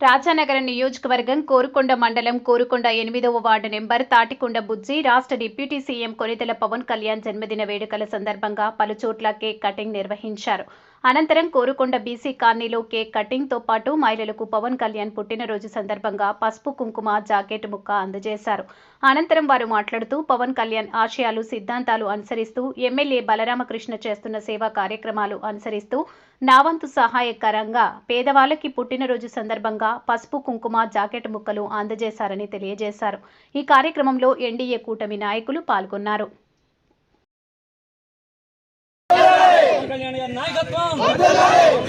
రాజానగరం నియోజకవర్గం కోరుకొండ మండలం కోరుకొండ ఎనిమిదవ వార్డు నెంబర్ తాటికొండ బుజ్జి రాష్ట్ర డిప్యూటీ సీఎం కొనితెల పవన్ కళ్యాణ్ జన్మదిన వేడుకల సందర్భంగా పలుచోట్ల కేక్ కటింగ్ నిర్వహించారు. అనంతరం కోరుకొండ బీసీ కాలనీలో కేక్ కటింగ్తో పాటు మహిళలకు పవన్ కళ్యాణ్ పుట్టినరోజు సందర్భంగా పసుపు కుంకుమ జాకెట్ ముక్క అందజేశారు. అనంతరం వారు మాట్లాడుతూ పవన్ కళ్యాణ్ ఆశయాలు సిద్ధాంతాలు అనుసరిస్తూ ఎమ్మెల్యే బలరామకృష్ణ చేస్తున్న సేవా కార్యక్రమాలు అనుసరిస్తూ నావంతు సహాయకరంగా పేదవాళ్ళకి పుట్టినరోజు సందర్భంగా పసుపు కుంకుమ జాకెట్ ముక్కలు అందజేశారని తెలియజేశారు. ఈ కార్యక్రమంలో ఎన్డీఏ కూటమి నాయకులు పాల్గొన్నారు. నాయకత్వం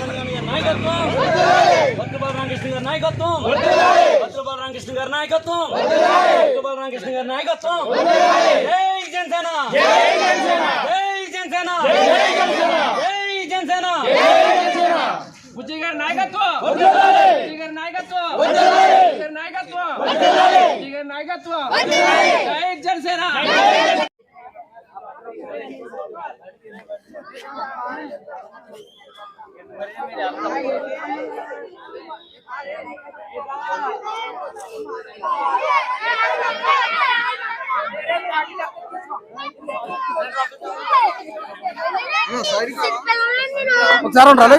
కళ్యాణ్ గారి నాయకత్వం భద్రబాబు రామకృష్ణ గారి నాయకత్వం భద్రబాబు రామకృష్ణ గారి నాయకత్వం భద్రబాబు రామకృష్ణ గారి నాయకత్వం జై జనసేన జై జనసేన జై జనసేన బుజ్జి గారి నాయకత్వం బుజ్జి గారి నాయకత్వం బుజ్జి గారి నాయకత్వం బుజ్జి గారి నాయకత్వం జై జనసేన ఒకసారి ఉండాలి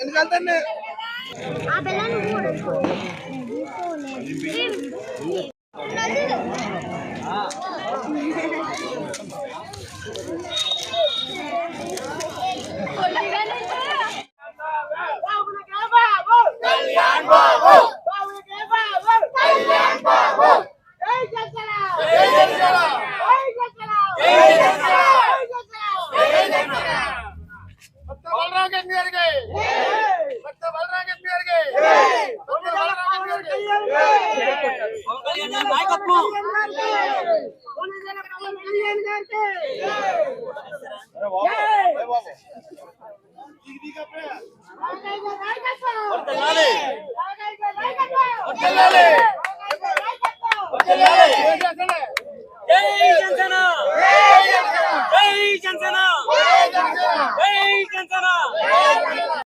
ఎందుకంటే ఆ పిల్లని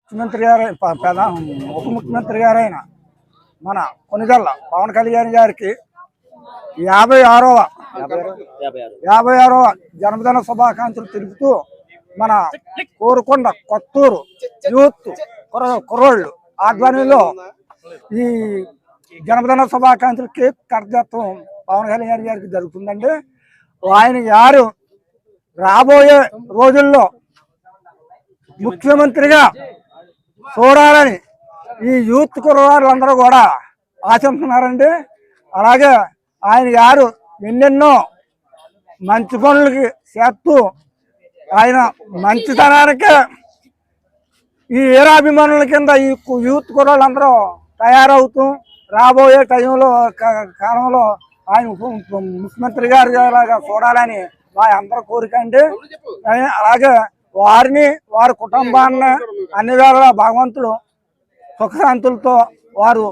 ముఖ్యమంత్రి గారు ప్రధాన ఉప ముఖ్యమంత్రి గారైన మన కొనిదల్ల పవన్ కళ్యాణ్ గారికి యాభై ఆరవ యాభై ఆరవ జన్మదిన శుభాకాంక్షలు తెలుపుతూ మన కోరుకొండ కొత్తూరు యూత్ కుర్ర కుర్రోళ్ళు ఆధ్వర్యంలో ఈ జన్మదిన శుభాకాంక్షలు కేక్ కర్తత్వం పవన్ కళ్యాణ్ గారికి జరుగుతుందండి. ఆయన గారు రాబోయే రోజుల్లో ముఖ్యమంత్రిగా చూడాలని ఈ యూత్ కుర్రవారులందరూ కూడా ఆశిస్తున్నారండి. అలాగే ఆయన గారు ఎన్నెన్నో మంచి పనులకి చేస్తూ ఆయన మంచితనానికే ఈ వీరాభిమానుల కింద ఈ యూత్ కుర్రాళ్ళందరూ తయారవుతూ రాబోయే టైంలో క- కాలంలో ఆయన ముఖ్యమంత్రి గారి లాగా చూడాలని మా అందరి కోరిక అండి. అలాగే వారిని వారి కుటుంబాన్ని అన్ని వేళ భగవంతుడు సుఖశాంతులతో వారు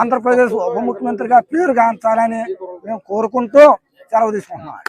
ఆంధ్రప్రదేశ్ ఉప ముఖ్యమంత్రిగా పేరు గాంచాలని మేము కోరుకుంటూ సెలవు తీసుకుంటున్నాం.